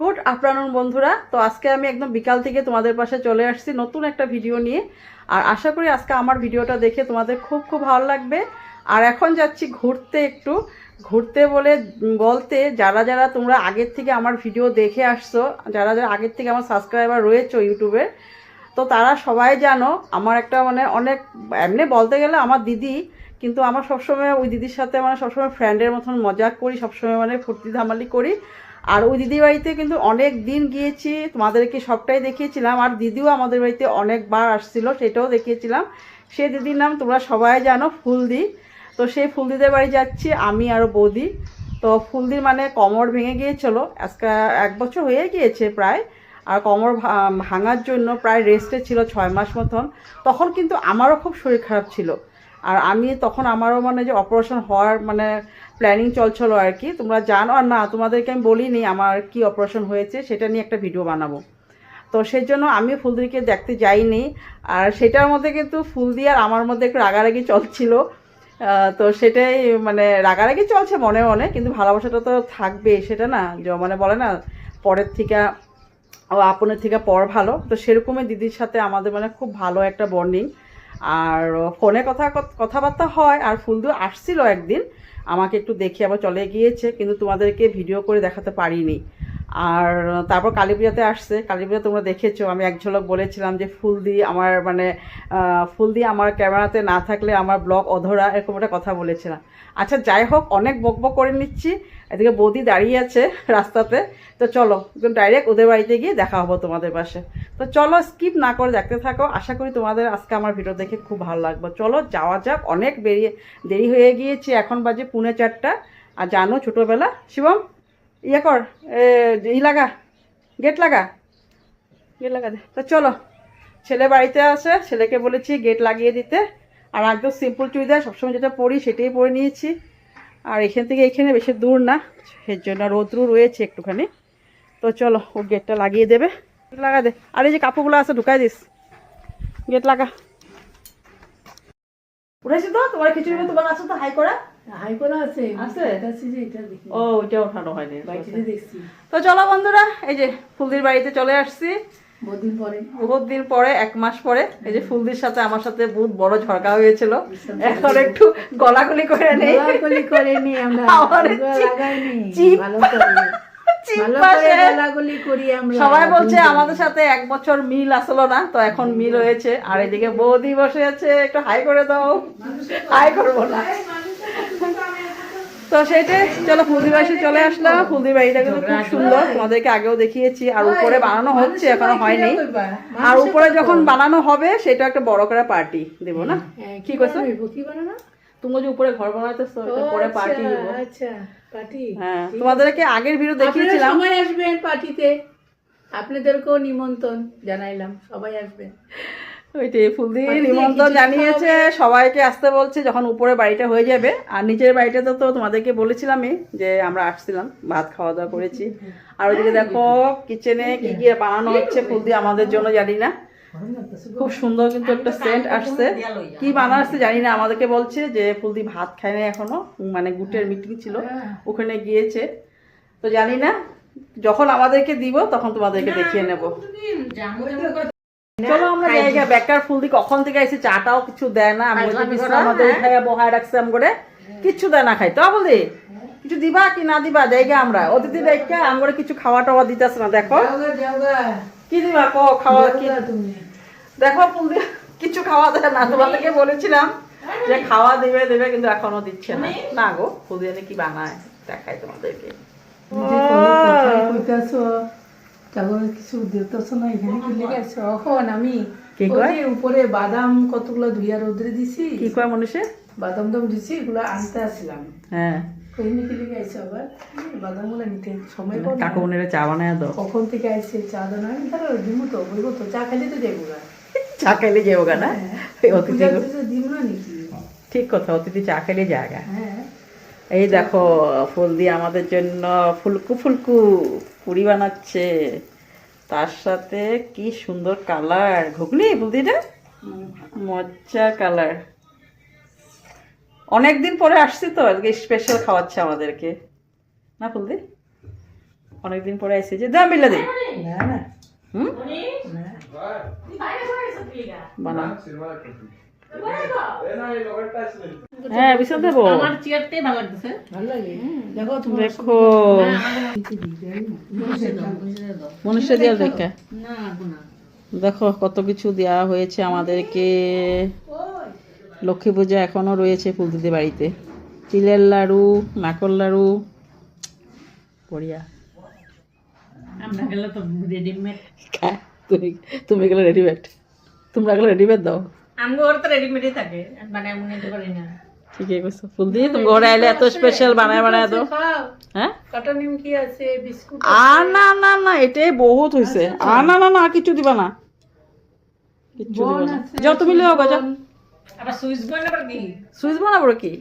Good afternoon বন্ধুরা। তো আজকে আমি একদম বিকাল থেকে তোমাদের পাশে চলে আসছি নতুন একটা ভিডিও নিয়ে। আর আশা করি আজকে আমার ভিডিওটা দেখে তোমাদের খুব খুব ভালো লাগবে। আর এখন যাচ্ছি ঘুরতে একটু। ঘুরতে বলে বলতে যারা যারা তোমরা আগের থেকে আমার ভিডিও দেখে আসছো, যারা যারা আগের থেকে আমার সাবস্ক্রাইবার রয়েছে ইউটিউবে তো তারা সবাই জানো আমার একটা মানে অনেক, এমনি বলতে গেলে আমার দিদি, কিন্তু আমার সবসময় ওই দিদির সাথে মানে সবসময় ফ্রেন্ডের মতন মজা করি, সবসময় মানে ফুর্তি ধামালি করি। আর ওই দিদির বাড়িতে কিন্তু অনেক দিন গিয়েছি, তোমাদেরকে সবটাই দেখিয়েছিলাম। আর দিদিও আমাদের বাড়িতে অনেকবার আসছিল, সেটাও দেখিয়েছিলাম। সে দিদির নাম তোমরা সবাই জানো, ফুলদি। তো সেই ফুলদিদের বাড়ি যাচ্ছি আমি আর বৌদি। তো ফুলদির মানে কমর ভেঙে গিয়েছিল, আজকে এক বছর হয়ে গিয়েছে প্রায়। আর কোমর ভাঙার জন্য প্রায় রেস্টে ছিল ছয় মাস মতন। তখন কিন্তু আমারও খুব শরীর খারাপ ছিল। আর আমি তখন আমারও মানে যে অপারেশন হওয়ার মানে প্ল্যানিং চলছিল আর কি, তোমরা জানো আর না, তোমাদেরকে আমি বলিনি আমার কি অপারেশন হয়েছে, সেটা নিয়ে একটা ভিডিও বানাবো। তো সেই জন্য আমি ফুলদিকে দেখতে যাইনি, আর সেটার মধ্যে কিন্তু ফুলদি আর আমার মধ্যে একটু রাগারাগি চলছিল। তো সেটাই মানে রাগারাগি চলছে মনে মনে, কিন্তু ভালোবাসাটা তো থাকবে সেটা না, যে মানে বলে না, পরের থেকে আপনের থেকে পর ভালো। তো সেরকমই দিদির সাথে আমাদের মানে খুব ভালো একটা বন্ডিং আর ফোনে কথা কথাবার্তা হয়, আর ফুলদু আসছিল একদিন, আমাকে একটু দেখে আবার চলে গিয়েছে, কিন্তু তোমাদেরকে ভিডিও করে দেখাতে পারিনি। আর তারপর কালী পূজাতে আসছে কালী পূজা তোমরা দেখেছ, আমি এক ঝলক বলেছিলাম যে ফুল দিয়ে আমার মানে ফুল দিয়ে আমার ক্যামেরাতে না থাকলে আমার ব্লগ অধরা, এরকম একটা কথা বলেছিলাম। আচ্ছা যাই হোক, অনেক বকবক করে নিচ্ছি এদিকে বৌদি দাঁড়িয়ে আছে রাস্তাতে। তো চলো একদম ডাইরেক্ট ওদের বাড়িতে গিয়ে দেখা হব তোমাদের পাশে। তো চলো স্কিপ না করে দেখতে থাকো। আশা করি তোমাদের আজকে আমার ভিডিও দেখে খুব ভালো লাগবে। চলো যাওয়া যাক। অনেক বেরিয়ে দেরি হয়ে গিয়েছে। এখন বাজে পুনে চারটা। আর জানো ছোটোবেলা। শিবম ইয়ে কর ই লাগা গেট লাগা। গেট লাগা দে। তো চলো ছেলে বাড়িতে আছে। ছেলেকে বলেছি গেট লাগিয়ে দিতে। আর একদম সিম্পল চুড়িদার সবসময় যেটা পরি সেটাই পরে নিয়েছি। আর এখান থেকে এখানে বেশি দূর না এর জন্য রোদ্রু রয়েছে একটুখানি। তো চলো ও গেটটা লাগিয়ে দেবে। লাগা দে। আর এই যে কাপড়গুলো আছে ঢুকাই দিস। গেট লাগা। উঠেছি তো? তোমার খিচুড়ি তোমার আছে তো হাই করা? আছে। আছে? দেখাচ্ছি যে এটা দেখি। ও ওইটা ওঠানো হয়নি। তো চলো বন্ধুরা এই যে ফুলদির বাড়িতে চলে আসছি। বহুদিন পরে। এক মাস পরে এই যে ফুলদির সাথে আমার সাথে বহুত বড় ঝড়কা হয়েছিল। এখন একটু গলাগলি করে নেই। গলাগলি আমরা লাগাইনি ভালো করি আমরা সবাই বলছে আমাদের সাথে এক বছর মিল আসলো না। তো এখন মিল হয়েছে। আর এদিকে বৌদি বসে আছে একটু হাই করে দাও। হাই করব না। তো সেইটাই চলো ফুলদি বাড়ি চলে আসলাম। ফুলদি বাড়িটা কিন্তু খুব সুন্দর। তোমাদেরকে আগেও দেখিয়েছি আর উপরে বানানো হচ্ছে এখনও হয়নি। আর উপরে যখন বানানো হবে সেটা একটা বড় করে পার্টি দেবো না? কি করছ? কি বানানো তুমি যে উপরে ঘর বানাইতেছো এটা পরে পার্টি আচ্ছা, আচ্ছা পার্টি হ্যাঁ তোমাদেরকে আগের ভিডিও দেখিয়েছিলাম। সবাই আসবেন পার্টিতে আপনাদেরকেও নিমন্ত্রণ জানাইলাম সবাই আসবেন। ওইটাই ফুলদি বাড়িতে নিমন্ত্রণ জানিয়েছে সবাইকে আসতে বলছে যখন উপরে বাড়িটা হয়ে যাবে। আর নিচের বাড়িটাতে তো তোমাদেরকে বলেছিলামই যে আমরা আসছিলাম ভাত খাওয়া দাওয়া করেছি। আর ওইদিকে দেখো কিচেনে কি কি বানানো হচ্ছে ফুলদি আমাদের জন্য জানি না। খুব সুন্দর কিন্তু একটা সেন্ট আসছে। কি বানা আসছে জানি না আমাদেরকে বলছে যে ফুলদি ভাত খায় না এখনও মানে গুটের মিটিং ছিল ওখানে গিয়েছে। তো জানি না যখন আমাদেরকে দিব তখন তোমাদেরকে দেখিয়ে নেব। চলো আমরা জায়গা বেকার ফুল দিয়ে কখন থেকে এসে চাটাও কিছু দেয় না আমি ওই বিছনা আমাদের উঠাইয়া বহায় রাখছি আম করে। কিচ্ছু দেয় না খাই তো বলি কিছু দিবা কি না দিবা জায়গা আমরা। অতিথি দেখা আমরা কিছু খাওয়া টাওয়া দিতেছে না দেখো। কি দিবা ক খাওয়া কি? দেখো ফুল দিয়ে কিছু খাওয়া দেয় না তোমাদেরকে বলেছিলাম যে খাওয়া দেবে দেবে কিন্তু এখনও দিচ্ছে না। না গো ফুল দিয়ে কি বানায়? দেখাই তোমাদেরকে। তারপরে কিছু দিতেছো না, এখানে কি লেগে আছে? এখন আমি কি কয়? উপরে বাদাম কতগুলো ধুইয়া রোদ্রে দিছি। কি কয় মনীষে? বাদাম দাম দিছি এগুলো আনতে আসছিলাম হ্যাঁ। কইনি কি লেগে আছে আবার? বাদাম নিতে সময় কাকু চা বানায় দাও। কখন থেকে আইছে চা আমি দিমু তো বলব তো চা খাইলে তো গা। চা খাইলে না? অতিথি দিব না নাকি? ঠিক কথা অতিথি চা খেলে জায়গা হ্যাঁ। এই দেখো ফুল দিয়ে আমাদের জন্য ফুলকু ফুলকু পুরি বানাচ্ছে। তার সাথে কি সুন্দর কালার। ঘুগলি ফুলদিটা মজার কালার। অনেকদিন পরে আসছি তো আজকে স্পেশাল খাওয়াচ্ছে আমাদেরকে। না ফুলদি অনেকদিন পরে এসে যে দাম মিলে দিই। না না। হুম? বানা হ্যাঁ বিশাল দেবো। আমার চেয়ারটাই ভালো লাগতেছে ভালো লাগে দেখো। দেখো মনুষ্য দিয়াল দেখে। কত কিছু দেওয়া হয়েছে আমাদেরকে। লক্ষ্মী পূজা এখনও রয়েছে ফুলদিদি বাড়িতে। তিলের লাড়ু নাকল লাড়ু। বড়িয়া। আমরা গেলে তো রেডিমেড তুমি তুমি গেলে রেডিমেড তোমরা গেলে রেডিমেড দাও। আমগো তো রেডিমেডই থাকে। বানায় তো পারি না। ঠিকই কইছো। ফুলদি তুমি ঘরে আইলে এত স্পেশাল বানায় বানায় দাও হ্যাঁ? কাটা নিমকি আছে বিস্কুট আর না না না এটাই বহুত হয়েছে আর না না না কিছু দিবা না। কিচ্ছু দিবা না। যাও তুমি লিও গো যাও আবার সুইচ বল আবার কি? সুইচ বানাবো কি?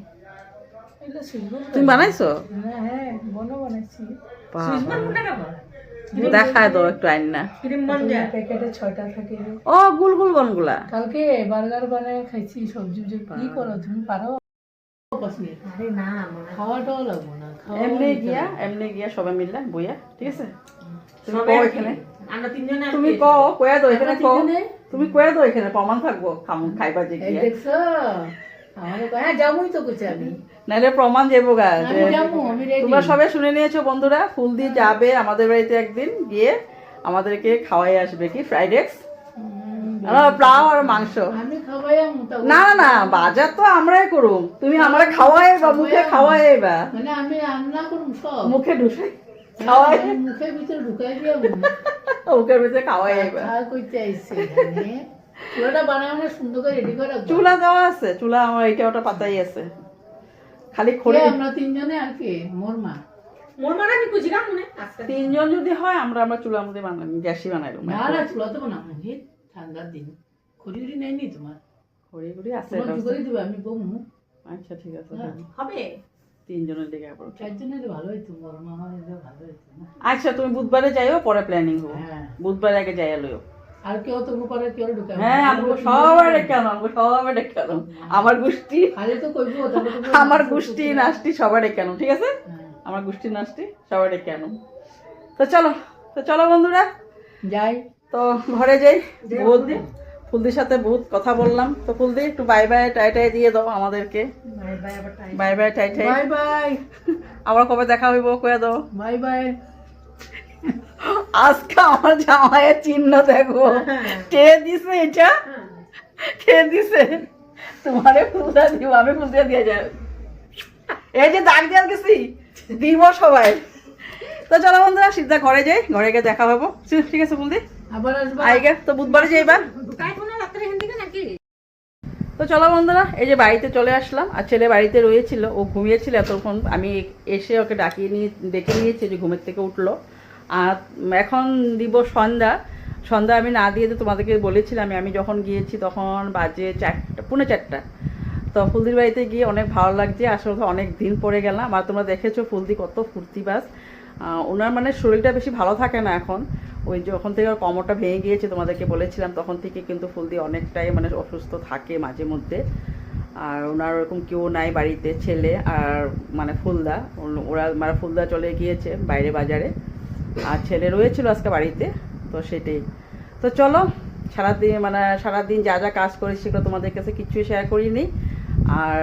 তুমি বানাইছো? হ্যাঁ হ্যাঁ বানাইছি। সুইচ কোনটা দেখায় দাও একটু আইন। না ক্রিম বন যা। প্যাকেটে ছয়টা থাকে ও গুল গুল বনগুলা। কালকে বার্গার বানায় খাইছি সবজি কি করো তুমি? পারো? আরে না খাওয়াটাও লাগবো না এমনি গিয়া এমনি গিয়া সবাই মিললে বইয়া ঠিক আছে? তুমি কও কয়া দাও এখানে কও। তুমি কয়া দাও এখানে প্রমাণ থাকব খাম খাইবা যে গিয়া। হ্যাঁ নাহলে প্রমাণ গা যাব আমি তোমরা সবাই শুনে নিয়েছো বন্ধুরা ফুল দিয়ে যাবে আমাদের বাড়িতে একদিন গিয়ে আমাদেরকে খাওয়াই আসবে কি ফ্রাইড এগস পোলাও আর মাংস। না না বাজার তো আমরাই করুম। তুমি আমরা খাওয়াই বা মুখে খাওয়াই বা। মানে আমি রান্না করুম সব। মুখে ঢুসাই খাওয়াই। মুখের ভিতরে ঢুকাই মুখের ভিতরে খাওয়াই কইতে আইছে চুলাটা বানায় মানে সুন্দর করে রেডি করে চুলা দেওয়া আছে চুলা আমার এটা ওটা পাতাই আছে। খালি খড়ি আমরা তিনজনে আর কে? মোর মা। মোর মানে আমি খুঁজিলাম মনে তিনজন যদি হয় আমরা আমরা চুলার মধ্যে বানাই গ্যাসই বানাই না না চুলা তো বানাবো ঠান্ডার দিন। খড়ি খড়ি নেয়নি তোমার? খড়ি খড়ি আছে তোমার এটা আমি বমু। আচ্ছা ঠিক আছে হ্যাঁ। হবে। তিনজনের দিকে চারজনের ভালো হইতো মোর মা ভালো হইতো আচ্ছা তুমি বুধবারে যাইও পরে প্ল্যানিং হব। হ্যাঁ। বুধবারে আগে যাইয়া লইও। আর কেউ তো হ্যাঁ আমাকে সবাই ডেকে আনো আমাকে সবাই ডেকে আনো। আমার গোষ্ঠী। খালি তো কইবো আমার গোষ্ঠী নাচটি সবাই ডেকে আনো ঠিক আছে? হ্যাঁ। আমার গোষ্ঠী নাচটি সবাই ডেকে আনো। তো চলো তো চলো বন্ধুরা। যাই। তো ঘরে যাই। বহুত দিন। ফুলদির সাথে বহুত কথা বললাম। তো ফুলদি একটু বাই বাই টাই টাই দিয়ে দাও আমাদেরকে। বাই বাই বাই বাই টাই টাই। Bye bye. আবার কবে দেখা হইব কয়ে দাও। Bye bye. আজকে আমার জামাইয়ের চিহ্ন দেখো। কে দিছে এটা? কে দিছে? তোমারে ফুলদা দিব আমি ফুলদা দিয়ে যাই। এই যে দাগ দিয়ে গেছি দিব সবাই। তো চলো বন্ধুরা সিদ্ধা ঘরে যাই ঘরে গিয়ে দেখা হব। ঠিক আছে আসবা? আইগে তো বুধবারে থেকে নাকি? তো চলো বন্ধুরা এই যে বাড়িতে চলে আসলাম আর ছেলে বাড়িতে রয়েছিল ও ঘুমিয়েছিল এতক্ষণ। আমি এসে ওকে ডাকিয়ে নিয়ে ডেকে নিয়েছি যে ঘুমের থেকে উঠল। আর এখন দিব সন্ধ্যা। সন্ধ্যা আমি না দিয়ে তোমাদেরকে বলেছিলাম, আমি যখন গিয়েছি তখন বাজে চারটা, পুনে চারটা। তো ফুলদির বাড়িতে গিয়ে অনেক ভালো লাগছে। আসলে অনেক দিন পরে গেলাম। আর তোমরা দেখেছ ফুলদি কত ফুর্তিবাস ওনার মানে শরীরটা বেশি ভালো থাকে না এখন। ওই যখন থেকে কোমরটা ভেঙে গিয়েছে তোমাদেরকে বলেছিলাম, তখন থেকে কিন্তু ফুলদি অনেকটাই মানে অসুস্থ থাকে মাঝে মধ্যে। আর ওনার ওরকম কেউ নাই বাড়িতে, ছেলে আর মানে ফুলদা। ওরা মানে ফুলদা চলে গিয়েছে বাইরে বাজারে। আর ছেলে রয়েছিল আজকে বাড়িতে তো সেটাই। তো চলো সারাদিন মানে সারাদিন যা যা কাজ করেছি সেগুলো তোমাদের কাছে কিছুই শেয়ার করিনি। আর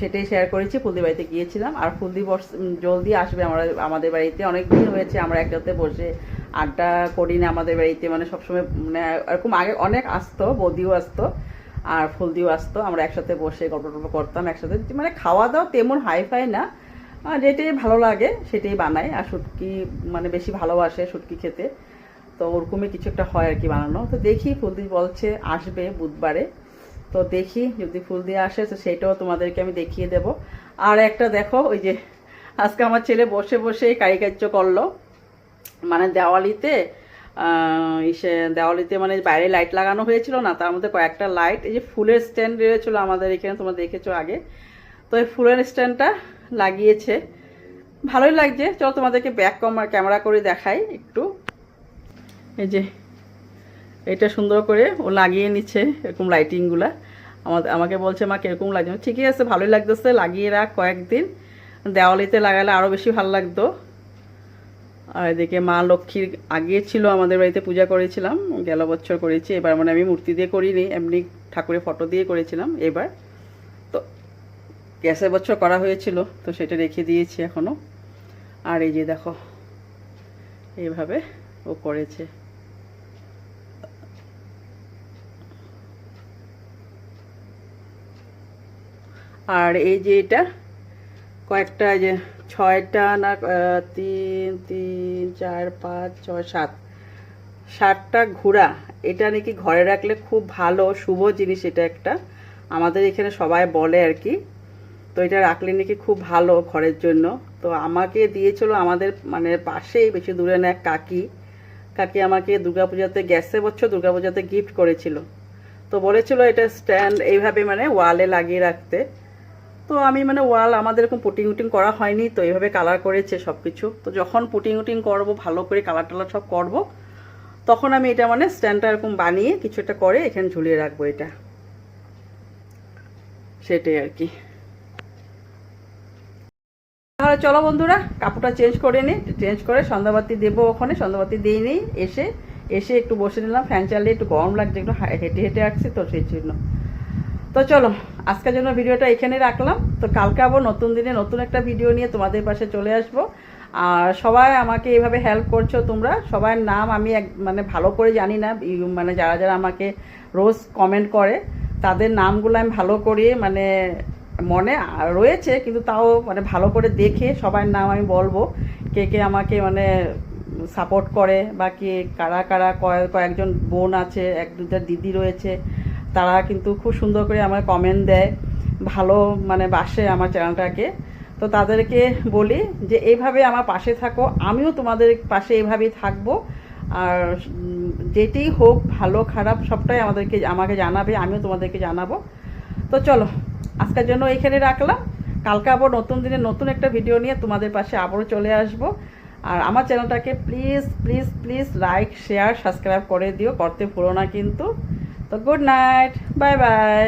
সেটাই শেয়ার করেছি ফুলদি বাড়িতে গিয়েছিলাম। আর ফুলদি উম, জলদি আসবে আমরা আমাদের বাড়িতে। অনেক দিন হয়েছে আমরা একসাথে বসে আড্ডা করি না আমাদের বাড়িতে। মানে সবসময় মানে এরকম আগে অনেক আসতো বৌদিও আসতো আর ফুলদিও আসতো। আমরা একসাথে বসে গল্প টল্প করতাম একসাথে। মানে খাওয়া দাওয়া তেমন হাই ফাই না। আর যেটাই ভালো লাগে সেটাই বানাই। আর শুটকি মানে বেশি ভালোবাসে শুটকি খেতে। তো ওরকমই কিছু একটা হয় আর কি বানানো। তো দেখি ফুলদি বলছে আসবে বুধবারে। তো দেখি যদি ফুল দিয়ে আসে, তো সেটাও তোমাদেরকে আমি দেখিয়ে দেব। আর একটা দেখো, ওই যে আজকে আমার ছেলে বসে বসে কারিকার্য করল। মানে দেওয়ালিতে ইসে দেওয়ালিতে মানে বাইরে লাইট লাগানো হয়েছিল না, তার মধ্যে কয়েকটা লাইট, এই যে ফুলের স্ট্যান্ড রয়েছিল আমাদের এখানে, তোমরা দেখেছ আগে। তো এই ফুলের স্ট্যান্ডটা লাগিয়েছে। ভালোই লাগছে। চলো তোমাদেরকে ব্যাক কমার ক্যামেরা করে দেখাই একটু। এই যে, এটা সুন্দর করে ও লাগিয়ে নিচ্ছে এরকম লাইটিংগুলা আমাদের আমাকে বলছে, মা, কীরকম লাগছে? ঠিকই আছে, ভালোই লাগতেছে, লাগিয়ে রাখ কয়েকদিন। দেওয়ালিতে লাগালে আরও বেশি ভালো লাগতো। আর এদিকে মা লক্ষ্মীর আগে ছিল, আমাদের বাড়িতে পূজা করেছিলাম, গেল বছর করেছি। এবার মানে আমি মূর্তি দিয়ে করিনি, এমনি ঠাকুরের ফটো দিয়ে করেছিলাম, এবার। গ্যাসের বছর করা হয়েছিল, তো সেটা রেখে দিয়েছি এখনও আর এই যে দেখো, এইভাবে ও করেছে। আর এই যে এটা, কয়েকটা যে ছয়টা না তিন তিন, চার, পাঁচ, ছয়, সাত, সাতটা ঘোড়া, এটা নাকি ঘরে রাখলে খুব ভালো, শুভ জিনিস এটা একটা। আমাদের এখানে সবাই বলে আর কি তো এটা রাখলে নাকি খুব ভালো ঘরের জন্য। তো আমাকে দিয়েছিল আমাদের মানে পাশেই বেশি দূরে না, এক কাকি। কাকি আমাকে দুর্গাপূজাতে গ্যাসে বছর দুর্গাপূজাতে গিফট করেছিল। তো বলেছিল এটা স্ট্যান্ড এইভাবে মানে ওয়ালে লাগিয়ে রাখতে। তো আমি মানে ওয়াল আমাদের এরকম পুটিং উটিং করা হয়নি, তো এইভাবে কালার করেছে সব কিছু তো যখন পুটিং উটিং করব, ভালো করে কালার টালার সব করব, তখন আমি এটা মানে স্ট্যান্ডটা এরকম বানিয়ে কিছু একটা করে এখানে ঝুলিয়ে রাখব এটা। সেটাই আর কি। তাহলে চলো বন্ধুরা, কাপড়টা চেঞ্জ করে নিই চেঞ্জ করে সন্ধ্যাবাতি দেবো ওখানে, সন্ধ্যাবাতি দিয়ে নিই, এসে এসে একটু বসে নিলাম ফ্যান চালিয়ে একটু গরম লাগছে, একটু হেঁটে হেঁটে আসছি তো সেই জন্য। তো চলো, আজকের জন্য ভিডিওটা এখানে রাখলাম। তো কালকে আবার নতুন দিনে নতুন একটা ভিডিও নিয়ে তোমাদের পাশে চলে আসব। আর সবাই আমাকে এইভাবে হেল্প করছ তোমরা সবার নাম আমি এক মানে ভালো করে জানি না মানে যারা যারা আমাকে রোজ কমেন্ট করে, তাদের নামগুলো আমি ভালো করে মানে মনে রয়েছে, কিন্তু তাও মানে ভালো করে দেখে সবার নাম আমি বলব। কে কে আমাকে মানে সাপোর্ট করে বা কে কারা কারা কয়েক কয়েকজন বোন আছে, এক দুটা দিদি রয়েছে, তারা কিন্তু খুব সুন্দর করে আমার কমেন্ট দেয়। ভালো মানে বাসে আমার চ্যানেলটাকে তো তাদেরকে বলি যে, এইভাবে আমার পাশে থাকো, আমিও তোমাদের পাশে এইভাবেই থাকব। আর যেটি হোক, ভালো, খারাপ, সবটাই আমাদেরকে, আমাকে জানাবে, আমিও তোমাদেরকে জানাব। তো চলো আজকের জন্য এখানে রাখলাম। কালকে আবার নতুন দিনে নতুন একটা ভিডিও নিয়ে তোমাদের পাশে আবারও চলে আসব। আর আমার চ্যানেলটাকে please please please like share subscribe করে দিও, করতে ভুলো না কিন্তু। তো গুড নাইট বাই বাই